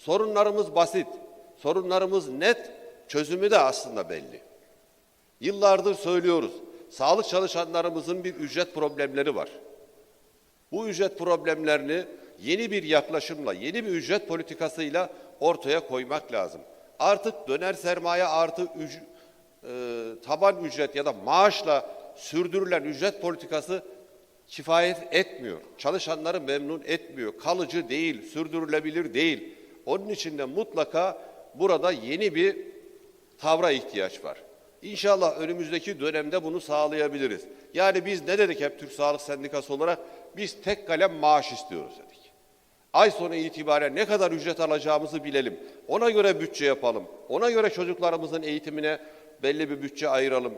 Sorunlarımız basit, sorunlarımız net, çözümü de aslında belli. Yıllardır söylüyoruz. Sağlık çalışanlarımızın bir ücret problemleri var. Bu ücret problemlerini yeni bir yaklaşımla, yeni bir ücret politikasıyla ortaya koymak lazım. Artık döner sermaye artı üc- e, taban ücret ya da maaşla sürdürülen ücret politikası kifayet etmiyor. Çalışanları memnun etmiyor. Kalıcı değil, sürdürülebilir değil. Onun için de mutlaka burada yeni bir tavra ihtiyaç var. İnşallah önümüzdeki dönemde bunu sağlayabiliriz. Yani biz ne dedik hep Türk Sağlık Sendikası olarak? Biz tek kalem maaş istiyoruz dedik. Ay sonu itibaren ne kadar ücret alacağımızı bilelim. Ona göre bütçe yapalım. Ona göre çocuklarımızın eğitimine belli bir bütçe ayıralım.